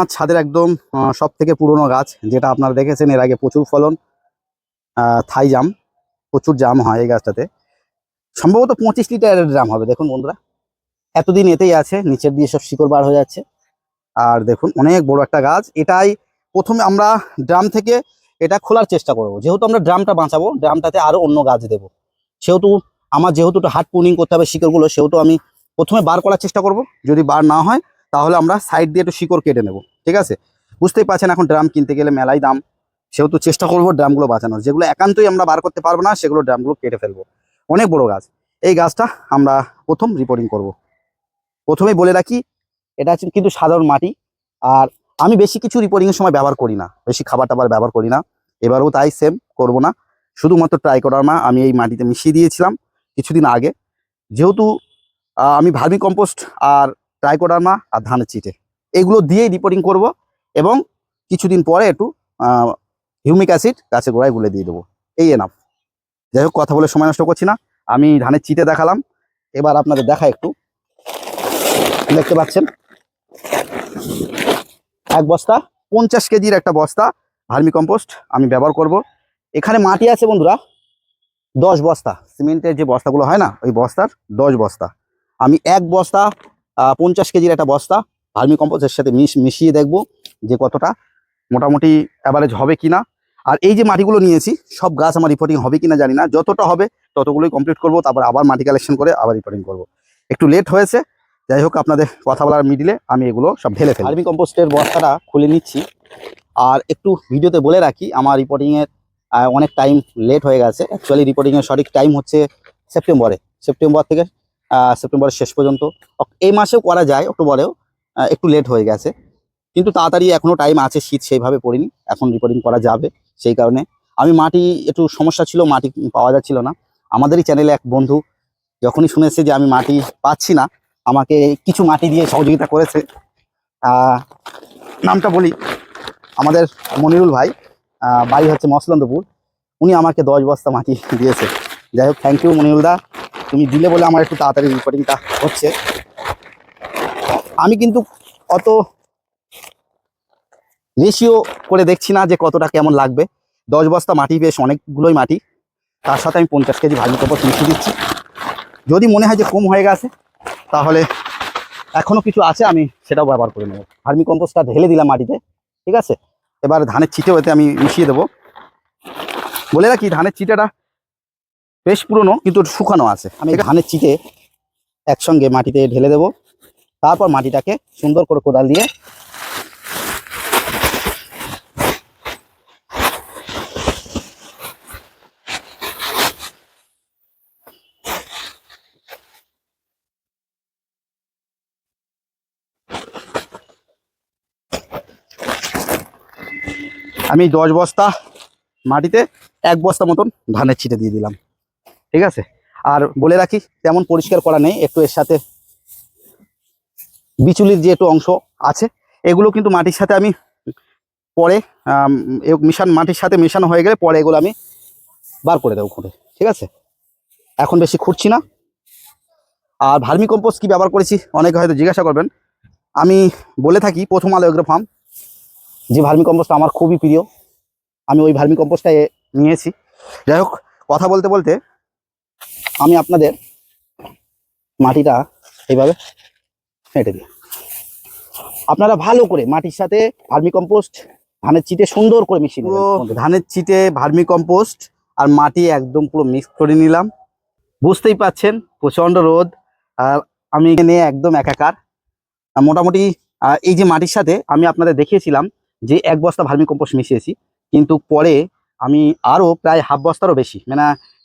আমার ছাদের একদম সব থেকে পুরনো গাছ, যেটা আপনারা দেখেছেন, এর আগে প্রচুর ফলন থাই জাম, প্রচুর জাম হয় এই গাছটাতে। সম্ভবত পঁচিশ লিটারের ড্রাম হবে, দেখুন বন্ধুরা। এতদিন এতেই আছে, নিচের দিয়ে সব শিকড় বার হয়ে যাচ্ছে। আর দেখুন, অনেক বড় একটা গাছ। এটাই প্রথমে আমরা ড্রাম থেকে এটা খোলার চেষ্টা করব। যেহেতু আমরা ড্রামটা বাঁচাবো, ড্রামটাতে আরও অন্য গাছ দেবো। সেহেতু আমার যেহেতু হার্ড পুনিং করতে হবে শিকড়গুলো, সেহেতু আমি প্রথমে বার করার চেষ্টা করব। যদি বার না হয় তাহলে আমরা সাইড দিয়ে একটু শিকড় কেটে নেব, ঠিক আছে? বুঝতেই পারছেন এখন ড্রাম কিনতে গেলে মেলাই দাম, সেহেতু চেষ্টা করব ড্রামগুলো বাঁচানোর। যেগুলো একান্তই আমরা বার করতে পারব না, সেগুলো ড্রামগুলো কেটে ফেলব। অনেক বড় গাছ। এই গাছটা আমরা প্রথম রিপোর্টিং করব। প্রথমেই বলে রাখি, এটা হচ্ছে কিন্তু সাধারণ মাটি, আর আমি বেশি কিছু রিপোর্টিংয়ের সময় ব্যবহার করি না। বেশি খাবার টাবার ব্যবহার করি না। এবারও তাই সেম করব না। শুধুমাত্র ট্রাই করার মা আমি এই মাটিতে মিশিয়ে দিয়েছিলাম কিছুদিন আগে। যেহেতু আমি ভার্মি কম্পোস্ট আর ট্রাইকোডার্মা আর ধানের চিটে এগুলো দিয়েই রিপোর্টিং করব এবং কিছুদিন পরে একটু হিউমিক অ্যাসিড গাছের গোড়ায় গুলে দিয়ে দেবো। এই এনাফ যাই হোক, কথা বলে সময় নষ্ট করছি না। আমি ধানের চিটে দেখালাম। এবার আপনাদের দেখা একটু। দেখতে পাচ্ছেন? এক বস্তা, পঞ্চাশ কেজির একটা বস্তা ভার্মি কম্পোস্ট আমি ব্যবহার করব। এখানে মাটি আছে বন্ধুরা, দশ বস্তা। সিমেন্টের যে বস্তাগুলো হয় না, ওই বস্তার দশ বস্তা। আমি এক বস্তা পঞ্চাশ কেজির একটা বস্তা ভার্মি কম্পোস্টের সাথে মিশ মিশিয়ে দেখব যে কতটা মোটামুটি অ্যাভারেজ হবে কিনা। আর এই যে মাটিগুলো নিয়েছি, সব গাছ আমার রিপোর্টিং হবে কিনা জানি না। যতটা হবে ততগুলোই কমপ্লিট করব, তারপর আবার মাটি কালেকশন করে আবার রিপোর্টিং করব। একটু লেট হয়েছে, যাই হোক আপনাদের কথা বলার মিডিলে আমি এগুলো সব ঢেলে ফেলি। ভার্মি কম্পোস্টের বস্তাটা খুলে নিচ্ছি। আর একটু ভিডিওতে বলে রাখি, আমার রিপোর্টিংয়ের অনেক টাইম লেট হয়ে গেছে। অ্যাকচুয়ালি রিপোর্টিংয়ের সঠিক টাইম হচ্ছে সেপ্টেম্বরে সেপ্টেম্বর থেকে সেপ্টেম্বরের শেষ পর্যন্ত। এই মাসেও করা যায়, অক্টোবরেও একটু লেট হয়ে গেছে। কিন্তু তাড়াতাড়ি এখনও টাইম আছে, শীত সেইভাবে পড়িনি। এখন রিপোর্টিং করা যাবে, সেই কারণে। আমি মাটি, একটু সমস্যা ছিল, মাটি পাওয়া যাচ্ছিল না। আমাদেরই চ্যানেলে এক বন্ধু যখনই শুনেছে যে আমি মাটি পাচ্ছি না, আমাকে কিছু মাটি দিয়ে সহযোগিতা করেছে। নামটা বলি। আমাদের মনিরুল ভাই বাড়ি হচ্ছে মসলন্দপুর। উনি আমাকে দশ বস্তা মাটি দিয়েছে। যাই হোক থ্যাংক ইউ মনিরুল দা। তুমি দিলে বলে আমার একটু তাড়াতাড়ি রিপোর্টিংটা হচ্ছে। আমি কিন্তু অত রেশিও করে দেখছি না যে কতটা কেমন লাগবে। দশ বস্তা মাটি বেশ অনেকগুলোই মাটি। তার সাথে আমি পঞ্চাশ কেজি ভাজি কপর মিশিয়ে দিচ্ছি। যদি মনে হয় যে কম হয়ে গেছে, তাহলে এখনও কিছু আছে, আমি সেটাও ব্যবহার করে নেব। ভার্মি কম্পোস্টটা ঢেলে দিলাম মাটিতে, ঠিক আছে? এবার ধানের চিটেও এতে আমি মিশিয়ে দেবো। বলে রাখি, ধানের চিটেটা বেশ পুরনো, কিন্তু শুকানো আছে। আমি ধানের চিটে একসঙ্গে মাটিতে ঢেলে দেব। তারপর মাটিটাকে সুন্দর করে কোদাল দিয়ে আমি দশ বস্তা মাটিতে এক বস্তা মতন ধানের ছিটে দিয়ে দিলাম। ঠিক আছে? আর বলে রাখি, তেমন পরিষ্কার করা নেই, একটু এর সাথে বিচুলির যে একটু অংশ আছে, এগুলো কিন্তু মাটির সাথে আমি পরে মিশান, মাটির সাথে মেশানো হয়ে গেলে পরে এগুলো আমি বার করে দেবো খুঁড়ে, ঠিক আছে? এখন বেশি খুঁড়ছি না। আর ভার্মি কম্পোস্ট কি ব্যবহার করেছি, অনেকে হয়তো জিজ্ঞাসা করবেন। আমি বলে থাকি, প্রথম আলো এগ্রো ফার্ম, যে ভার্মি কম্পোস্ট আমার খুবই প্রিয়। আমি ওই ভার্মি কম্পোস্টটা নিয়েছি। যাই হোক, কথা বলতে বলতে আমি আপনাদের মাটিটা এইভাবে ফেটে দিই। আপনারা ভালো করে মাটির সাথে ভার্মি কম্পোস্ট ধানের চিটে সুন্দর করে মিশিয়ে পুরো ধানের চিটে ভার্মি কম্পোস্ট আর মাটি একদম পুরো মিক্স করে নিলাম। বুঝতেই পাচ্ছেন, প্রচণ্ড রোদ। আর আমি এখানে একদম একাকার। মোটামুটি এই যে মাটির সাথে আমি আপনাদের দেখিয়েছিলাম যে এক বস্তা ভার্মি কম্পোস্ট মিশিয়েছি। কিন্তু পরে আমি আরও প্রায় হাফ বস্তারও বেশি। মানে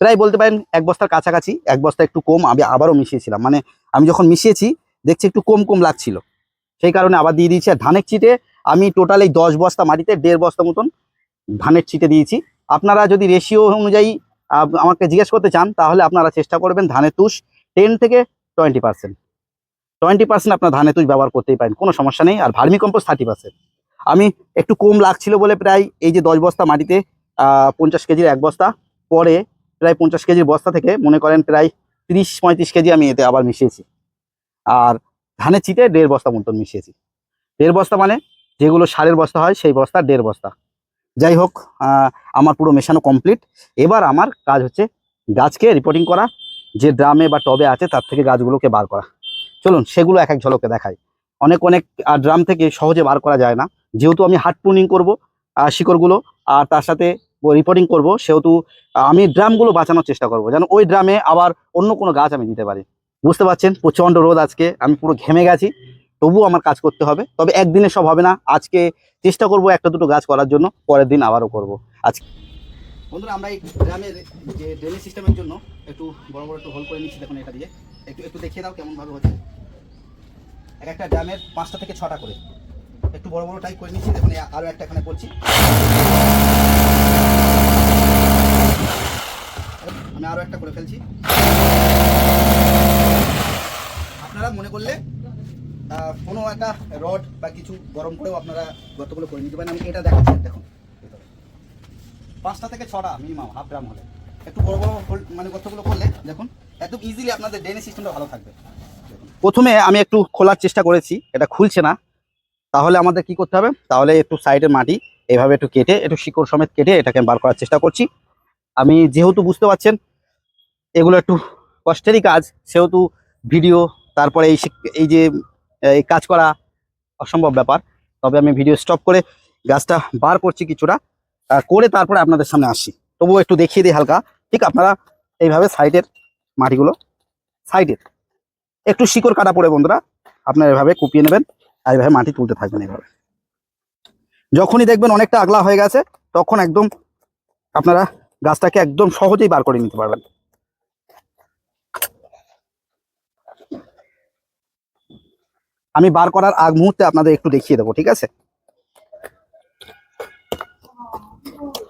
প্রায় বলতে পারেন এক বস্তার কাছাকাছি, এক বস্তা একটু কম, আমি আবারও মিশিয়েছিলাম। মানে আমি যখন মিশিয়েছি, দেখছি একটু কম কম লাগছিল। সেই কারণে আবার দিয়ে দিয়েছি। আর ধানের চিটে আমি টোটাল এই দশ বস্তা মাটিতে দেড় বস্তা মতন ধানের চিটে দিয়েছি। আপনারা যদি রেশিও অনুযায়ী আমাকে জিজ্ঞেস করতে চান, তাহলে আপনারা চেষ্টা করবেন ধানের তুষ টেন থেকে টোয়েন্টি পার্সেন্ট টোয়েন্টি পার্সেন্ট আপনার ধানের তুষ ব্যবহার করতেই পারেন, কোনো সমস্যা নেই। আর ভার্মি কম্পোস্ট থার্টি পার্সেন্ট আমি একটু কম লাগছিল বলে প্রায় এই যে দশ বস্তা মাটিতে পঞ্চাশ কেজির এক বস্তা, পরে প্রায় পঞ্চাশ কেজির বস্তা থেকে, মনে করেন প্রায় তিরিশ পঁয়ত্রিশ কেজি আমি এতে আবার মিশিয়েছি। আর ধানের চিটে দেড় বস্তা মতন মিশিয়েছি। দেড় বস্তা মানে যেগুলো সারের বস্তা হয়, সেই বস্তা দেড় বস্তা। যাই হোক আমার পুরো মেশানো কমপ্লিট এবার আমার কাজ হচ্ছে গাছকে রিপোর্টিং করা, যে ড্রামে বা টবে আছে, তার থেকে গাছগুলোকে বার করা। চলুন, সেগুলো এক এক ঝলকে দেখাই। অনেক অনেক ড্রাম থেকে সহজে বার করা যায় না। যেহেতু আমি হার্ড প্রুনিং করব শিকড়গুলো, আর তার সাথে রিপোর্টিং করব, সেহেতু আমি ড্রামগুলো বাঁচানোর চেষ্টা করব। যেন ওই ড্রামে আবার অন্য কোনো গাছ আমি দিতে পারি। বুঝতে পারছেন? প্রচণ্ড রোদ আজকে, আমি পুরো ঘেমে গেছি। তবুও আমার কাজ করতে হবে। তবে একদিনে সব হবে না। আজকে চেষ্টা করব একটা দুটো গাছ করার জন্য, পরের দিন আবারও করব। আজকে বন্ধুরা, আমরা এই গ্রামের যে ড্রেনেজ সিস্টেমের জন্য একটু বড় বড় একটু হোল করে নিচ্ছি দেখুন এটা দিয়ে। একটু একটু দেখিয়ে দাও কেমন ভাবে হচ্ছে। এক একটা ড্রামের পাঁচটা থেকে ছটা করে। একটু বড় বড় টাইপ করে নিচ্ছি। দেখুন আরও একটা এখানে করছি আমি আরও একটা করে ফেলছি আপনারা মনে করলে আহ, কোনো একটা রড বা কিছু গরম করেও আপনারা গর্তগুলো করে নিতে পারেন। আমি এটা দেখাচ্ছি, দেখুন। পাঁচটা থেকে ছটা মিনিমাম হাফ গ্রাম হলে। একটু বড় বড় মানে গর্তগুলো করলে, দেখুন, একদম ইজিলি আপনাদের ড্রেনেজ সিস্টেমটা ভালো থাকবে। প্রথমে আমি একটু খোলার চেষ্টা করেছি, এটা খুলছে না। তাহলে আমাদের কি করতে হবে? তাহলে একটু সাইডের মাটি এভাবে একটু কেটে, একটু শিকড় সমেত কেটে এটাকে বার করার চেষ্টা করছি। আমি যেহেতু বুঝতে পারছেন, এগুলো একটু কষ্টেরই কাজ। সেহেতু ভিডিও তারপরে এই এই যে, এই কাজ করা অসম্ভব ব্যাপার। তবে আমি ভিডিও স্টপ করে গাছটা বার করছি কিছুটা করে তারপরে আপনাদের সামনে আসছি। তবুও একটু দেখিয়ে দিই হালকা। ঠিক আপনারা এইভাবে সাইডের মাটিগুলো সাইডের একটু শিকড় কাটা পড়ে বন্ধুরা, আপনারা এভাবে কুপিয়ে নেবেন আর এইভাবে মাটি তুলতে থাকবেন এইভাবে। যখনই দেখবেন অনেকটা আগলা হয়ে গেছে, তখন একদম আপনারা গাছটাকে একদম সহজেই বার করে নিতে পারবেন। আমি বার করার আগ মুহূর্তে আপনাদের একটু দেখিয়ে দেবো, ঠিক আছে?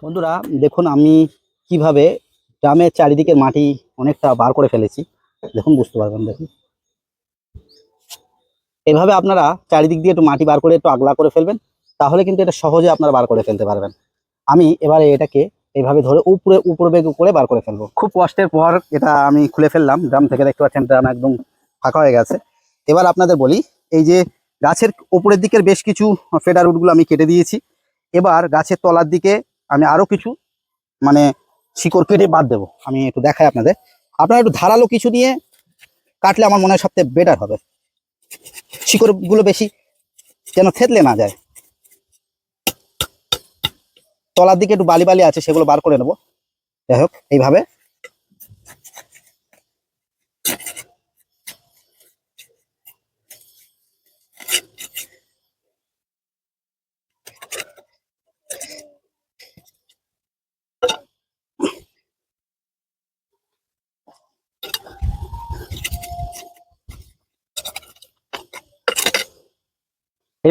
বন্ধুরা, দেখুন আমি কীভাবে গ্রামের চারিদিকের মাটি অনেকটা বার করে ফেলেছি। দেখুন, বুঝতে পারবেন, দেখুন। এভাবে আপনারা চারিদিক দিয়ে একটু মাটি বার করে একটু আগলা করে ফেলবেন, তাহলে কিন্তু এটা সহজে আপনারা বার করে ফেলতে পারবেন। আমি এবারে এটাকে এইভাবে ধরে উপরে উপরে বেগ করে বার করে ফেলব। খুব কষ্টের পর এটা আমি খুলে ফেললাম ড্রাম থেকে দেখতে পাচ্ছেন ড্রাম একদম ফাঁকা হয়ে গেছে। এবার আপনাদের বলি এই যে গাছের উপরের দিকের বেশ কিছু ফেডার রুটগুলো আমি কেটে দিয়েছি। এবার গাছের তলার দিকে আমি আরও কিছু মানে শিকড় কেটে বাদ দেবো। আমি একটু দেখাই আপনাদের। আপনারা একটু ধারালো কিছু নিয়ে কাটলে আমার মনে হয় সবথেকে বেটার হবে। শিকড়গুলো বেশি যেন থেতলে না যায়। তলার দিকে একটু বালি বালি আছে, সেগুলো বার করে নেব। যাই হোক, এইভাবে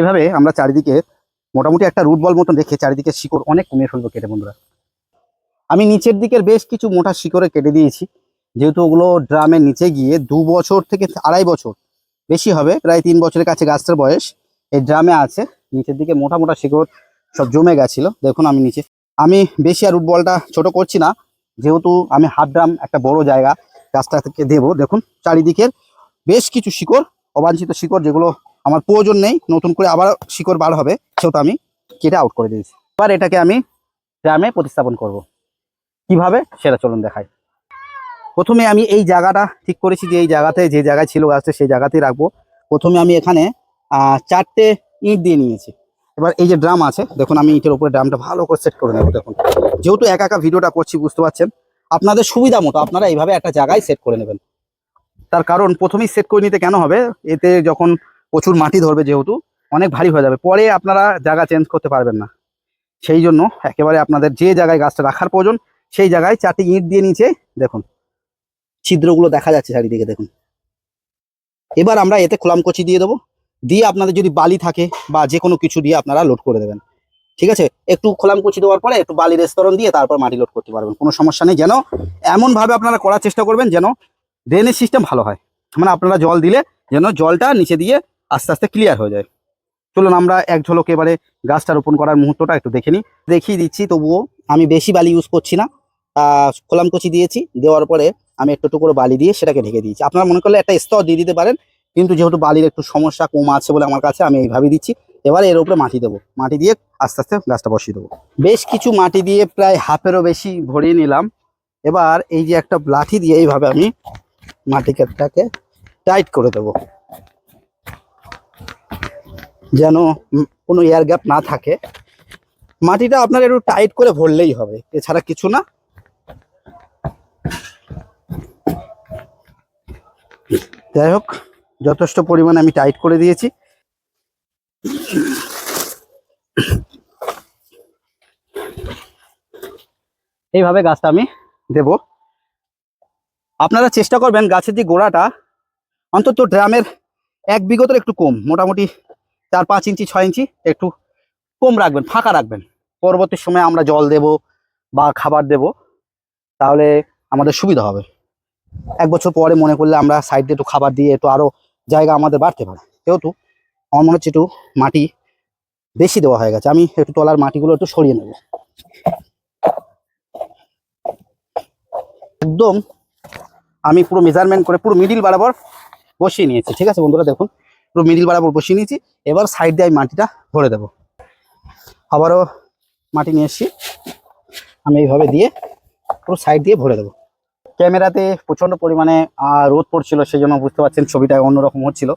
এইভাবে আমরা চারিদিকে মোটামুটি একটা রুট বল মতন রেখে চারিদিকে শিকড় অনেক কমিয়ে ফেলব কেটে, বন্ধুরা। আমি নিচের দিকের বেশ কিছু মোটা শিকড়ে কেটে দিয়েছি। যেহেতু ওগুলো ড্রামের নিচে গিয়ে দু বছর থেকে আড়াই বছর, বেশি হবে, প্রায় তিন বছরের কাছে গাছটার বয়স, এই ড্রামে আছে। নিচের দিকে মোটা মোটা শিকড় সব জমে গেছিল। দেখুন আমি নিচে। আমি বেশি আর রুট বলটা ছোট করছি না। যেহেতু আমি হাফ ড্রাম একটা বড় জায়গা গাছটা থেকে দেবো। দেখুন, চারিদিকের বেশ কিছু শিকড়, অবাঞ্ছিত শিকড় যেগুলো আমার প্রয়োজন নেই, নতুন করে আবার শিকড় বার হবে, সেহেতু আমি কেটে আউট করে দিয়েছি। এবার এটাকে আমি গ্রামে প্রতিস্থাপন করব। কীভাবে? সেটা চলুন দেখাই। প্রথমে আমি এই জায়গাটা ঠিক করেছি যে এই জায়গাতে যে জায়গায় ছিল গাছটা, সেই জায়গাতেই রাখব। প্রথমে আমি এখানে চারটে ইট দিয়ে নিয়েছি। এবার এই যে ড্রাম আছে, দেখুন আমি ইটের উপরে ড্রামটা ভালো করে সেট করে নেব, দেখুন। যেহেতু একা একা ভিডিওটা করছি, বুঝতে পারছেন? আপনাদের সুবিধা মতো আপনারা এইভাবে একটা জায়গায় সেট করে নেবেন। তার কারণ প্রথমেই সেট করে নিতে কেন হবে? এতে যখন প্রচুর মাটি ধরবে যেহেতু, অনেক ভারী হয়ে যাবে। পরে আপনারা জায়গা চেঞ্জ করতে পারবেন না। সেই জন্য একেবারে আপনাদের যে জায়গায় গাছটা রাখার প্রয়োজন, সেই জায়গায় চারটি ইট দিয়ে নিচে দেখুন, ছিদ্রগুলো দেখা যাচ্ছে চারিদিকে দেখুন। এবার আমরা এতে খোলাম খোলামকচি দিয়ে দেবো। দিয়ে আপনাদের যদি বালি থাকে বা যে কোনো কিছু দিয়ে আপনারা লোড করে দেবেন। ঠিক আছে? একটু খোলামকুচি দেওয়ার পরে একটু বালির স্তরণ দিয়ে তারপর মাটি লোড করতে পারবেন। কোনো সমস্যা নেই। যেন এমনভাবে আপনারা করার চেষ্টা করবেন যেন ড্রেনেজ সিস্টেম ভালো হয়। মানে আপনারা জল দিলে যেন জলটা নিচে দিয়ে আস্তে আস্তে ক্লিয়ার হয়ে যায়। চলুন আমরা এক ঝলক এবারে গাছটা রোপণ করার মুহূর্তটা একটু দেখে নিই। দেখিয়ে দিচ্ছি, তবুও আমি বেশি বালি ইউজ করছি না। খোলামকুচি দিয়েছি, দেওয়ার পরে আমি একটু একটু করে বালি দিয়ে সেটাকে ঢেকে দিয়েছি। আপনারা মনে করলে একটা স্তর দিয়ে দিতে পারেন, কিন্তু যেহেতু বালির একটু সমস্যা কম আছে বলে আমার কাছে আমি এইভাবে দিচ্ছি। এবারে এর উপরে মাটি দেবো। মাটি দিয়ে আস্তে আস্তে গাছটা বসিয়ে দেবো। বেশ কিছু মাটি দিয়ে প্রায় হাফেরও বেশি ভরিয়ে নিলাম। এবার এই যে একটা লাঠি দিয়ে এইভাবে আমি মাটিটাকে টাইট করে দেবো। যেন কোনো এয়ার গ্যাপ না থাকে। মাটিটা আপনার একটু টাইট করে ভরলেই হবে, এছাড়া কিছু না। যাই হোক, যথেষ্ট পরিমাণে আমি টাইট করে দিয়েছি। এইভাবে গাছটা আমি দেব। আপনারা চেষ্টা করবেন গাছের যে গোড়াটা, অন্তত ড্রামের এক বিগতের একটু কম, মোটামুটি চার পাঁচ ইঞ্চি, ছয় ইঞ্চি একটু কম রাখবেন, ফাঁকা রাখবেন। পরবর্তী সময় আমরা জল দেব বা খাবার দেব, তাহলে আমাদের সুবিধা হবে। এক বছর পরে মনে করলে আমরা সাইড দিয়ে একটু খাবার দিয়ে একটু আরও জায়গা আমাদের বাড়তে পারে। যেহেতু আমার মনে হচ্ছে একটু মাটি বেশি দেওয়া হয়ে গেছে, আমি একটু তলার মাটিগুলো একটু সরিয়ে নেব। একদম আমি পুরো মেজারমেন্ট করে পুরো মিডিল বরাবর বসিয়ে নিয়েছি, ঠিক আছে বন্ধুরা দেখুন। পুরো মিডিল বরাবর বসিয়ে নিয়েছি। এবার সাইড দিয়ে আমি মাটিটা ভরে দেব। আবারও মাটি নিয়ে এসছি। আমি এইভাবে দিয়ে পুরো সাইড দিয়ে ভরে দেবো। ক্যামেরাতে প্রচণ্ড পরিমাণে রোদ পড়ছিল সেই জন্য বুঝতে পারছেন ছবিটা অন্যরকম হচ্ছিল।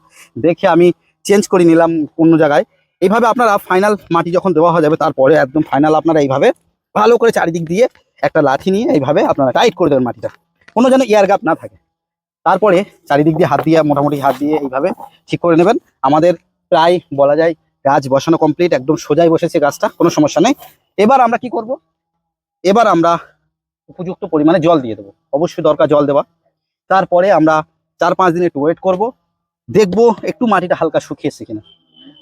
দেখে আমি চেঞ্জ করে নিলাম অন্য জায়গায়। এইভাবে আপনারা ফাইনাল মাটি যখন দেওয়া হয়ে যাবে, তারপরে একদম ফাইনাল আপনারা এইভাবে ভালো করে চারিদিক দিয়ে একটা লাঠি নিয়ে এইভাবে আপনারা টাইট করে দেবেন মাটিটা। কোনো যেন এয়ার গ্যাপ না থাকে। তারপরে চারিদিক দিয়ে হাত দিয়ে, মোটামুটি হাত দিয়ে এইভাবে ঠিক করে নেবেন। আমাদের প্রায় বলা যায় গাছ বসানো কমপ্লিট একদম সোজাই বসেছে গাছটা, কোনো সমস্যা নেই। এবার আমরা কি করব? এবার আমরা উপযুক্ত পরিমাণে জল দিয়ে দেবো। অবশ্যই দরকার জল দেওয়া। তারপরে আমরা চার পাঁচ দিন একটু ওয়েট করব। দেখব একটু মাটিটা হালকা শুকিয়েছে কিনা।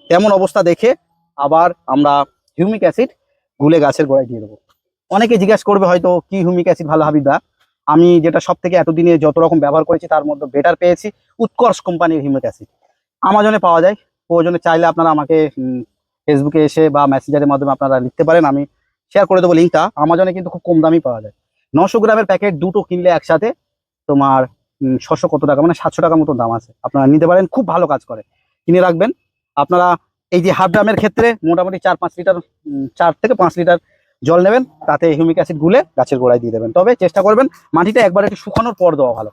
তেমন অবস্থা দেখে আবার আমরা হিউমিক অ্যাসিড গুলে গাছের গোড়ায় দিয়ে দেবো। অনেকে জিজ্ঞেস করবে হয়তো, কি হিউমিক অ্যাসিড ভালো হাবিদা আমি যেটা সব থেকে এতদিনে যত রকম ব্যবহার করেছি, তার মধ্যে বেটার পেয়েছি, উৎকর্ষ কোম্পানির হিউমিক অ্যাসিড আমাজনে পাওয়া যায়। প্রয়োজনে চাইলে আপনারা আমাকে ফেসবুকে এসে বা মেসেঞ্জারের মাধ্যমে আপনারা লিখতে পারেন, আমি শেয়ার করে দেবো লিঙ্কটা আমাজনে কিন্তু খুব কম দামেই পাওয়া যায়। নশো গ্রামের প্যাকেট দুটো কিনলে একসাথে তোমার ছশো কত টাকা মানে সাতশো টাকার মতো দাম আছে। আপনারা নিতে পারেন, খুব ভালো কাজ করে। কিনে রাখবেন। আপনারা এই যে হাফ ড্রামের ক্ষেত্রে মোটামুটি চার পাঁচ লিটার চার থেকে পাঁচ লিটার জল নেবেন, তাতে হিউমিক অ্যাসিড গুলে গাছের গোড়ায় দিয়ে দেবেন। তবে চেষ্টা করবেন মাটিটা একবার একটু শুকানোর পর দেওয়া ভালো।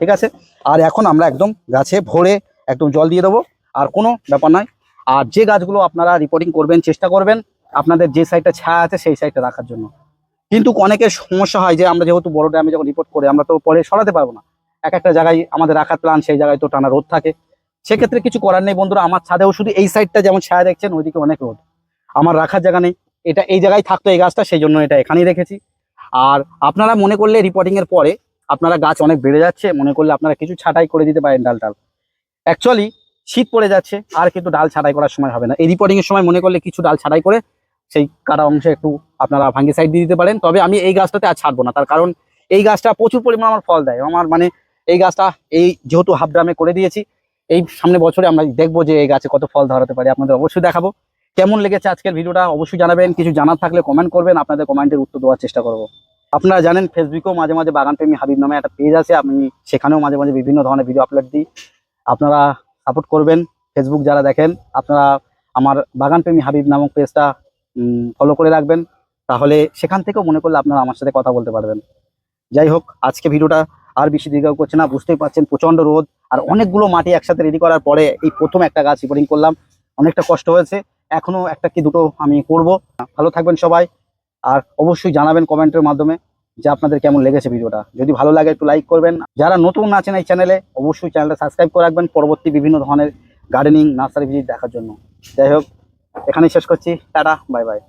ঠিক আছে? আর এখন আমরা একদম গাছে ভরে একদম জল দিয়ে দেবো। আর কোনো ব্যাপার নয়। আর যে গাছগুলো আপনারা রিপোর্টিং করবেন, চেষ্টা করবেন আপনাদের যে সাইডটা ছায়া আছে সেই সাইডটা রাখার জন্য। কিন্তু অনেকের সমস্যা হয় যে আমরা যেহেতু বড় ড্যামে যখন রিপোর্ট করি, আমরা তো পরে সরাতে পারব না। এক একটা জায়গায় আমাদের রাখার প্ল্যান সেই জায়গায় তো টানা রোদ থাকে। সেক্ষেত্রে কিছু করার নেই বন্ধুরা। আমার ছাদেও শুধু এই সাইডটা যেমন ছায়া দেখছেন, ওইদিকে অনেক রোদ। আমার রাখার জায়গা নেই। এটা এই জায়গায় থাকতো এই গাছটা, সেই জন্য এটা এখানেই রেখেছি। আর আপনারা মনে করলে রিপোর্টিং এর পরে আপনারা গাছ অনেক বেড়ে যাচ্ছে, মনে করলে আপনারা কিছু ছাঁটাই করে দিতে পারেন ডাল টাল অ্যাকচুয়ালি শীত পড়ে যাচ্ছে, আর কিন্তু ডাল ছাঁটাই করার সময় হবে না। এই রিপোর্টিং এর সময় মনে করলে কিছু ডাল ছাঁটাই করে সেই কাটা অংশে একটু আপনারা ভাঙ্গি সাইড দিয়ে দিতে পারেন। তবে আমি এই গাছটাতে আর ছাড়বো না, তার কারণ এই গাছটা প্রচুর পরিমাণ আমার ফল দেয়। আমার মানে এই গাছটা এই যেহেতু হাফ ড্রামে করে দিয়েছি, এই সামনে বছরে আমরা দেখব যে এই গাছে কত ফল ধরাতে পারি, আপনাদের অবশ্যই দেখাবো। কেমন লেগেছে আজকের ভিডিওটা অবশ্যই জানাবেন। কিছু জানার থাকলে কমেন্ট করবেন। আপনাদের কমেন্টের উত্তর দেওয়ার চেষ্টা করব। আপনারা জানেন ফেসবুকেও মাঝে মাঝে বাগান প্রেমী হাবিব নামে একটা পেজ আছে। আমি সেখানেও মাঝে মাঝে বিভিন্ন ধরনের ভিডিও আপলোড দিই। আপনারা সাপোর্ট করবেন। ফেসবুক যারা দেখেন, আপনারা আমার বাগান প্রেমী হাবিব নামক পেজটা ফলো করে রাখবেন। তাহলে সেখান থেকেও মনে করলে আপনারা আমার সাথে কথা বলতে পারবেন। যাই হোক, আজকে ভিডিওটা আর বেশি দীর্ঘ করছে না। বুঝতেই পারছেন প্রচণ্ড রোদ। আর অনেকগুলো মাটি একসাথে রেডি করার পরে এই প্রথম একটা গাছ রিপোর্টিং করলাম। অনেকটা কষ্ট হয়েছে। এখনও একটা কি দুটো আমি করব। ভালো থাকবেন সবাই। আর অবশ্যই জানাবেন কমেন্টের মাধ্যমে যে আপনাদের কেমন লেগেছে ভিডিওটা। যদি ভালো লাগে একটু লাইক করবেন। যারা নতুন আছেন এই চ্যানেলে অবশ্যই চ্যানেলটা সাবস্ক্রাইব করে রাখবেন পরবর্তী বিভিন্ন ধরনের গার্ডেনিং নার্সারি ভিজিট দেখার জন্য। যাই হোক, এখানেই শেষ করছি। Tata bye bye